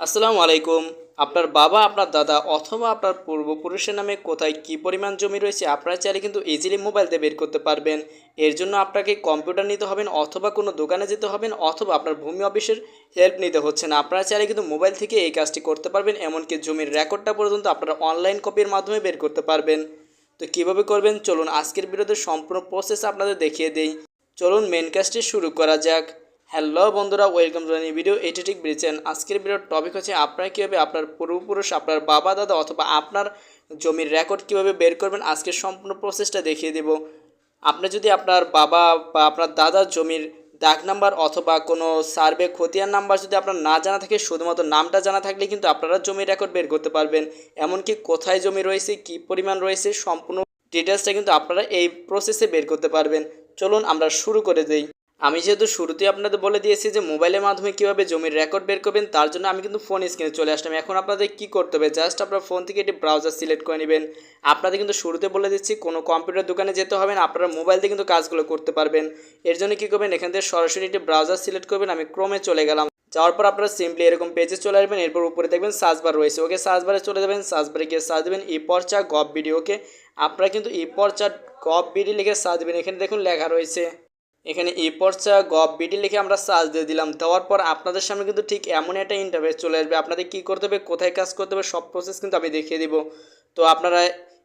আসসালামু আলাইকুম। আপনার বাবা, আপনার দাদা অথবা আপনার পূর্বপুরুষের নামে কোথায় কী পরিমাণ জমি রয়েছে আপনারা চাইলে কিন্তু ইজিলি মোবাইল দিয়ে বের করতে পারবেন। এর জন্য আপনাকে কম্পিউটার নিতে হবেন অথবা কোনো দোকানে যেতে হবেন অথবা আপনার ভূমি অফিসের হেল্প নিতে হচ্ছে না। আপনারা চাইলে কিন্তু মোবাইল থেকে এই কাজটি করতে পারবেন, এমনকি জমির রেকর্ডটা পর্যন্ত আপনারা অনলাইন কপির মাধ্যমে বের করতে পারবেন। তো কীভাবে করবেন? চলুন আজকের বিরোধে সম্পূর্ণ প্রসেস আপনাদের দেখিয়ে দেই। চলুন মেন কাজটি শুরু করা যাক। হ্যালো বন্ধুরা, ওয়েলকাম টু নিউ ভিডিও এটি ঠিক বলেছেন আজকের ভিডিওর টপিক হচ্ছে আপনারা কীভাবে আপনার পূর্বপুরুষ, আপনার বাবা, দাদা অথবা আপনার জমির রেকর্ড কীভাবে বের করবেন, আজকের সম্পূর্ণ প্রসেসটা দেখিয়ে দেব। আপনি যদি আপনার বাবা বা আপনার দাদার জমির দাগ নাম্বার অথবা কোনো সার্ভে খতিয়ান নাম্বার যদি আপনার না জানা থাকে, শুধুমাত্র নামটা জানা থাকলে কিন্তু আপনারা জমির রেকর্ড বের করতে পারবেন। এমনকি কোথায় জমি রয়েছে, কী পরিমাণ রয়েছে, সম্পূর্ণ ডিটেলসটা কিন্তু আপনারা এই প্রসেসে বের করতে পারবেন। চলুন আমরা শুরু করে দেই। আমি যেহেতু শুরুতেই আপনাদের বলে দিয়েছি যে মোবাইলের মাধ্যমে কীভাবে জমির রেকর্ড বের করবেন, তার জন্য আমি কিন্তু ফোন স্ক্রিনে চলে আসলাম। এখন আপনাদের কী করতে হবে? জাস্ট আপনার ফোন থেকে একটি ব্রাউজার সিলেক্ট করে নেবেন। আপনাদের কিন্তু শুরুতে বলে দিচ্ছি, কোনো কম্পিউটার দোকানে যেতে হবে না, আপনারা মোবাইল দিয়ে কিন্তু কাজগুলো করতে পারবেন। এর জন্য কী করবেন? এখান থেকে সরাসরি একটি ব্রাউজার সিলেক্ট করবেন, আমি ক্রমে চলে গেলাম। যাওয়ার পর আপনারা সিম্পলি এরকম পেজে চলে আসবেন, এরপর উপরে দেখবেন সার্চ বার রয়েছে। ওকে সার্চ বারে চলে যাবেন সার্চ বারে গিয়ে সার্চ দেবেন ই পর্চা গভ বিডি ওকে? আপনারা কিন্তু ই পর্চা গভ বিডি লিখে সার্চ দেবেন। এখানে দেখুন লেখা রয়েছে। এখানে এ পর্চা গভ বিডি লিখে আমরা সার্চ দিয়ে দিলাম। দেওয়ার পর আপনাদের সামনে কিন্তু ঠিক এমন একটা ইন্টারভেস চলে আসবে। আপনাদের কী করতে হবে, কোথায় কাজ করতে হবে, সব প্রসেস কিন্তু আমি দেখিয়ে দিব। তো আপনারা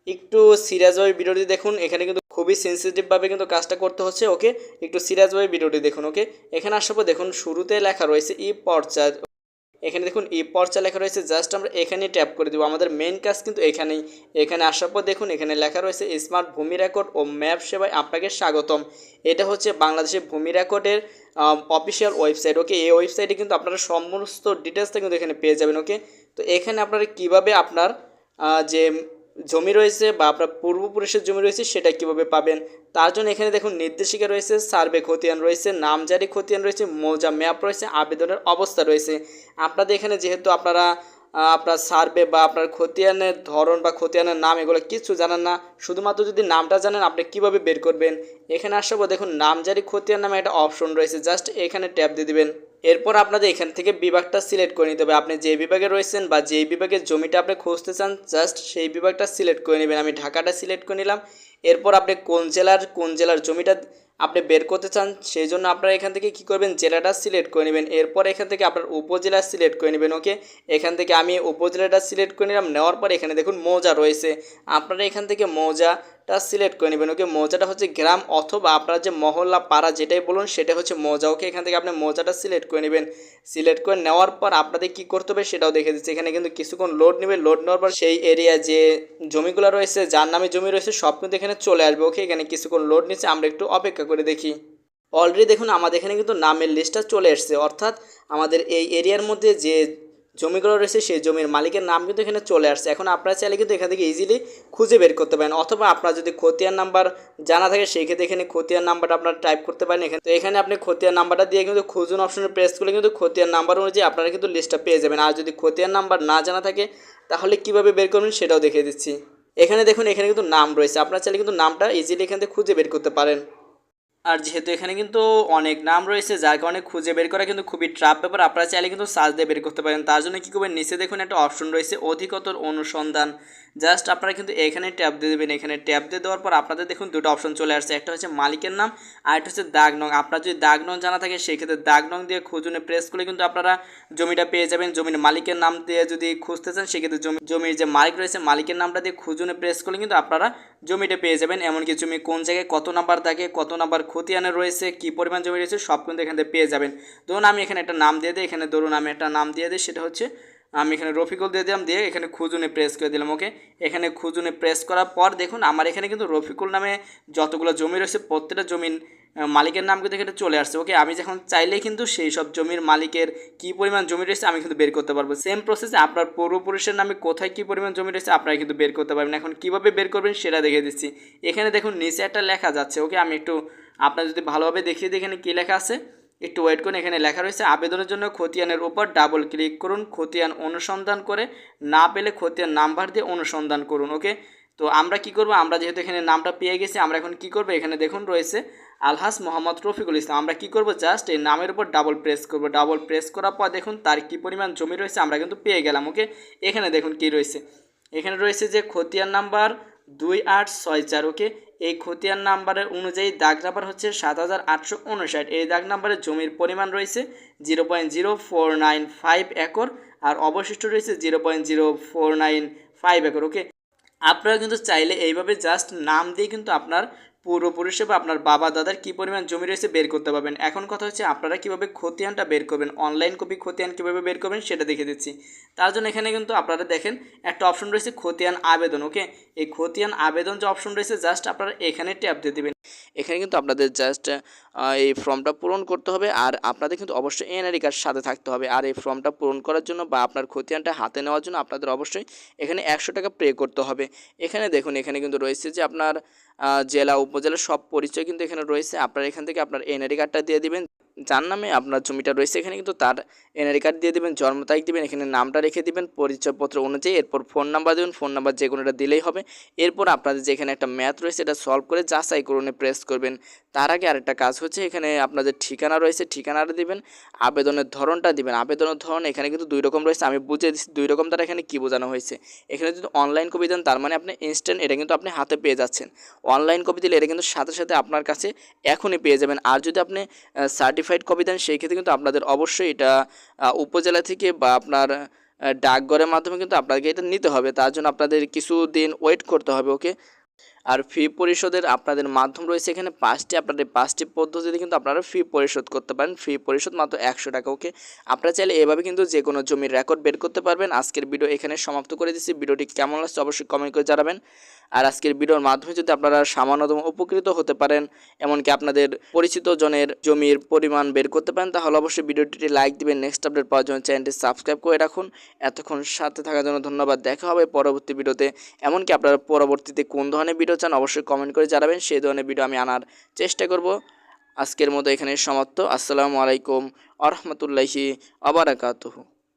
একটু সিরিয়াসভাবে ভিডিওটি দেখুন। এখানে কিন্তু খুবই সেন্সিটিভভাবে কিন্তু কাজটা করতে হচ্ছে, ওকে? একটু সিরিয়াসভাবে ভিডিওটি দেখুন, ওকে? এখানে আসার পর দেখুন, শুরুতে লেখা রয়েছে ই পর্চা এখানে দেখুন ই পর্চা লেখা রয়েছে জাস্ট আমরা এখানেই ট্যাপ করে দেবো। আমাদের মেন কাজ কিন্তু এখানেই। এখানে আসার পর দেখুন, এখানে লেখা রয়েছে স্মার্ট ভূমি রেকর্ড ও ম্যাপ সেবায় আপনাকে স্বাগতম। এটা হচ্ছে বাংলাদেশের ভূমি রেকর্ডের অফিসিয়াল ওয়েবসাইট ওকে এই ওয়েবসাইটে কিন্তু আপনারা সমস্ত ডিটেলসটা কিন্তু এখানে পেয়ে যাবেন ওকে তো এখানে আপনারা কীভাবে আপনার যে জমি রয়েছে বা আপনার পূর্বপুরুষের জমি রয়েছে, সেটা কীভাবে পাবেন? তার জন্য এখানে দেখুন নির্দেশিকা রয়েছে, সার্ভে খতিয়ান রয়েছে, নামজারি খতিয়ান রয়েছে, মৌজা ম্যাপ রয়েছে, আবেদনের অবস্থা রয়েছে। আপনাদের এখানে যেহেতু আপনারা আপনার সার্ভে বা আপনার খতিয়ানের ধরন বা খতিয়ানের নাম এগুলো কিছু জানেন না, শুধুমাত্র যদি নামটা জানেন, আপনি কীভাবে বের করবেন? এখানে আসব দেখুন, নামজারি খতিয়ান নামে একটা অপশন রয়েছে জাস্ট এখানে ট্যাপ দিয়ে দিবেন। এরপর আপনাদের এখান থেকে বিভাগটা সিলেক্ট করে নিতে হবে। আপনি যে বিভাগে রয়েছেন বা যেই বিভাগের জমিটা আপনি খুঁজতে চান, জাস্ট সেই বিভাগটা সিলেক্ট করে নেবেন। আমি ঢাকাটা সিলেক্ট করে নিলাম। এরপর আপনি কোন জেলার কোন জেলার জমিটা আপনি বের করতে চান, সেই জন্য আপনারা এখান থেকে কি করবেন, জেলাটা সিলেক্ট করে নেবেন। এরপর এখান থেকে আপনার উপজেলা সিলেক্ট করে নেবেন, ওকে? এখান থেকে আমি উপজেলাটা সিলেক্ট করে নিলাম। নেওয়ার পর এখানে দেখুন মৌজা রয়েছে। আপনারা এখান থেকে মৌজাটা সিলেক্ট করে নেবেন। ওকে, মৌজাটা হচ্ছে গ্রাম অথবা আপনার যে মহল্লা পাড়া যেটাই বলুন, সেটা হচ্ছে মৌজা। ওকে, এখান থেকে আপনি মৌজাটা সিলেক্ট করে নেবেন। সিলেক্ট করে নেওয়ার পর আপনাদের কি করতে হবে সেটাও দেখে দিচ্ছে। এখানে কিন্তু কিছুক্ষণ লোড নেবে। লোড নেওয়ার পর সেই এরিয়া যে জমিগুলো রয়েছে, যার নামে জমি রয়েছে, সব কিন্তু এখানে চলে আসবে। ওকে, এখানে কিছুক্ষণ লোড নিচ্ছে। আমরা একটু অপেক্ষা করে দেখি। অলরেডি দেখুন, আমাদের এখানে কিন্তু নামের লিস্টটা চলে এসছে। অর্থাৎ আমাদের এই এরিয়ার মধ্যে যে জমিগুলো রয়েছে, সেই জমির মালিকের নাম কিন্তু এখানে চলে আসছে। এখন আপনারা চাইলে কিন্তু এখান থেকে ইজিলি খুঁজে বের করতে পারেন, অথবা আপনার যদি খতিয়ান নাম্বার জানা থাকে, সেই ক্ষেত্রে এখানে খতিয়ান নাম্বারটা আপনারা টাইপ করতে পারেন এখানে। তো এখানে আপনি খতিয়ান নাম্বারটা দিয়ে কিন্তু খুঁজুন অপশনে প্রেস করলে কিন্তু খতিয়ান নাম্বার অনুযায়ী আপনারা কিন্তু লিস্টটা পেয়ে যাবেন। আর যদি খতিয়ান নাম্বার না জানা থাকে, তাহলে কীভাবে বের করবেন সেটাও দেখিয়ে দিচ্ছি। এখানে দেখুন, এখানে কিন্তু নাম রয়েছে। আপনারা চাইলে কিন্তু নামটা ইজিলি এখান থেকে খুঁজে বের করতে পারেন। আর যেহেতু এখানে কিন্তু অনেক নাম রয়েছে, যার কারণে খুঁজে বের করা কিন্তু খুবই ট্রাপ ব্যাপার। আপনারা চাইলে কিন্তু সার্চ দিয়ে বের করতে পারেন। তার জন্য কী করবেন? নিচে দেখুন একটা অপশন রয়েছে, অধিকতর অনুসন্ধান। জাস্ট আপনারা কিন্তু এখানে ট্যাপ দিয়ে দেবেন, এখানে ট্যাপ দিয়ে দেওয়ার পর আপনাদের দেখুন দুটো অপশন চলে আসছে, একটা হচ্ছে মালিকের নাম আর একটা হচ্ছে দাগ নং। আপনার যদি দাগ নং জানা থাকে সেই ক্ষেত্রে দাগ নং দিয়ে খুঁজুনে প্রেস করলে কিন্তু আপনারা জমিটা পেয়ে যাবেন। জমির মালিকের নাম দিয়ে যদি খুঁজতে চান সেক্ষেত্রে জমি, জমির যে মালিক রয়েছে, মালিকের নামটা দিয়ে খুঁজুনে প্রেস করলে কিন্তু আপনারা জমিটা পেয়ে যাবেন। এমনকি জমি কোন জায়গায় কত নাম্বার থাকে, কত নাম্বার খতিয়ানে রয়েছে, কী পরিমাণ জমি রয়েছে, সব কিন্তু এখান থেকে পেয়ে যাবেন। ধরুন আমি এখানে একটা নাম দিয়ে দিই, এখানে ধরুন আমি একটা নাম দিয়ে দিই, সেটা হচ্ছে আমি এখানে রফিকুল দিয়ে দিলাম, দিয়ে এখানে খুঁজুনে প্রেস করে দিলাম ওকে এখানে খুঁজুনে প্রেস করার পর দেখুন, আমার এখানে কিন্তু রফিকুল নামে যতগুলো জমি রয়েছে, প্রত্যেকটা জমির মালিকের নাম কিন্তু এখানে চলে আসছে ওকে আমি যখন চাইলেই কিন্তু সেই সব জমির মালিকের কী পরিমাণ জমি রয়েছে, আমি কিন্তু বের করতে পারব। সেম প্রসেসে আপনার পূর্বপুরুষের নামে কোথায় কী পরিমাণ জমি রয়েছে আপনারা কিন্তু বের করতে পারবেন। এখন কীভাবে বের করবেন সেটা দেখে দিচ্ছি। এখানে দেখুন, নিচে একটা লেখা যাচ্ছে ওকে আমি একটু আপনার যদি ভালোভাবে দেখিয়ে দিই, এখানে কী লেখা আছে? একটু ওয়েট করুন, এখানে লেখা রয়েছে, আবেদনের জন্য খতিয়ানের উপর ডাবল ক্লিক করুন, খতিয়ান অনুসন্ধান করে, না পেলে খতিয়ান নাম্বার দিয়ে অনুসন্ধান করুন ওকে তো আমরা কি করব? আমরা যেহেতু এখানে নামটা পেয়ে গেছি, আমরা এখন কি করব? এখানে দেখুন রয়েছে, আলহাস মোহাম্মদ রফিকুল ইসলাম। আমরা কি করব? জাস্ট এই নামের উপর ডাবল প্রেস করব। ডাবল প্রেস করার পর দেখুন, তার কি পরিমাণ জমি রয়েছে, আমরা কিন্তু পেয়ে গেলাম ওকে এখানে দেখুন কি রয়েছে। এখানে রয়েছে যে খতিয়ান নাম্বার দুই আট ছয় চার ওকে এই খতিয়ান নাম্বারের অনুযায়ী দাগ নাম্বার হচ্ছে সাত হাজার আটশো উনষাট। এই দাগ নাম্বারে জমির পরিমাণ রয়েছে zero point zero four nine five acre আর অবশিষ্ট রয়েছে zero point zero four nine five acre, okay? আপনারা কিন্তু চাইলে এইভাবে জাস্ট নাম দিয়ে কিন্তু আপনার পূর্বপুরুষে বা আপনার বাবা, দাদার কী পরিমাণ জমি রয়েছে বের করতে পারবেন। এখন কথা হচ্ছে আপনারা কীভাবে খতিয়ানটা বের করবেন, অনলাইন কপি খতিয়ান কীভাবে বের করবেন সেটা দেখে দিচ্ছি। তার জন্য এখানে কিন্তু আপনারা দেখেন একটা অপশন রয়েছে খতিয়ান আবেদন, ওকে? এই খতিয়ান আবেদন যে অপশন রয়েছে জাস্ট আপনারা এখানে ট্যাপ দিয়ে দেবেন। এখানে কিন্তু আপনাদের জাস্ট এই ফর্মটা পূরণ করতে হবে আর আপনাদের কিন্তু অবশ্যই এনআরই কার্ড সাথে থাকতে হবে। আর এই ফর্মটা পূরণ করার জন্য বা আপনার খতিয়ানটা হাতে নেওয়ার জন্য আপনাদের অবশ্যই এখানে একশো টাকা পে করতে হবে। এখানে দেখুন, এখানে কিন্তু রয়েছে যে আপনার জেলা উপজেলা সব পরিচয় কিন্তু এখানে রয়েছে। আপনারা এখান থেকে আপনার এনআরই কার্ডটা দিয়ে দিবেন। যার নামে আপনার জমিটা রয়েছে, এখানে কিন্তু তার এনআরই কার্ড দিয়ে দেবেন, জন্ম তারিখ দেবেন, এখানে নামটা রেখে দিবেন, পরিচয়পত্র অনুযায়ী, এরপর ফোন নাম্বার দেবেন ফোন নাম্বার যে কোনোটা দিলেই হবে। এরপর আপনাদের যে এখানে একটা ম্যাথ রয়েছে, এটা সলভ করে যাচাই করুনে প্রেস করবেন। তার আগে আরেকটা কাজ হচ্ছে, এখানে আপনাদের ঠিকানা রয়েছে, ঠিকানাটা দিবেন, আবেদনের ধরনটা দিবেন। আবেদনের ধরন এখানে কিন্তু দুই রকম রয়েছে, আমি বুঝে দিচ্ছি দুই রকম দ্বারা এখানে কী বোঝানো হয়েছে। এখানে যদি অনলাইন কপি দেন, তার মানে আপনি ইনস্ট্যান্ট এটা কিন্তু আপনি হাতে পেয়ে যাচ্ছেন। অনলাইন কপি দিলে এটা কিন্তু সাথে সাথে আপনার কাছে এখনই পেয়ে যাবেন। আর যদি আপনি সার্টিফাইড কপি দেন, সেই ক্ষেত্রে কিন্তু আপনাদের অবশ্যই এটা উপজেলা থেকে বা আপনার ডাকঘরের মাধ্যমে কিন্তু আপনাকে এটা নিতে হবে। তার জন্য আপনাদের কিছু দিন ওয়েট করতে হবে ওকে আর ফি পরিশোধের আপনাদের মাধ্যম রয়েছে এখানে পাঁচটি। আপনাদের পাঁচটি পদ্ধতিতে কিন্তু আপনারা ফি পরিশোধ করতে পারেন। ফি পরিশোধ মাত্র একশো টাকা ওকে আপনারা চাইলে এভাবে কিন্তু যে কোনো জমির রেকর্ড বের করতে পারবেন। আজকের ভিডিও এখানে সমাপ্ত করে দিচ্ছি। ভিডিওটি কেমন লাগছে অবশ্যই কমেন্ট করে জানাবেন। আর আজকের ভিডিওর মাধ্যমে যদি আপনারা সামান্যতম উপকৃত হতে পারেন, এমনকি আপনাদের পরিচিত জনের জমির পরিমাণ বের করতে পারেন, তাহলে অবশ্যই ভিডিওটি লাইক দিবেন, নেক্সট আপডেট পাওয়ার জন্য চ্যানেলটি সাবস্ক্রাইব করে রাখুন। এতক্ষণ সাথে থাকার জন্য ধন্যবাদ, দেখা হবে পরবর্তী ভিডিওতে। এমনকি আপনারা পরবর্তীতে কোন ধরনের ভিডিও চান, অবশ্যই কমেন্ট করে জানাবেন, সেই ধরনের ভিডিও আমি আনার চেষ্টা করব। আজকের মতো এখানে সমাপ্ত, আসসালামু আলাইকুম আরহামতুল্লাহি আবারাকাতুহু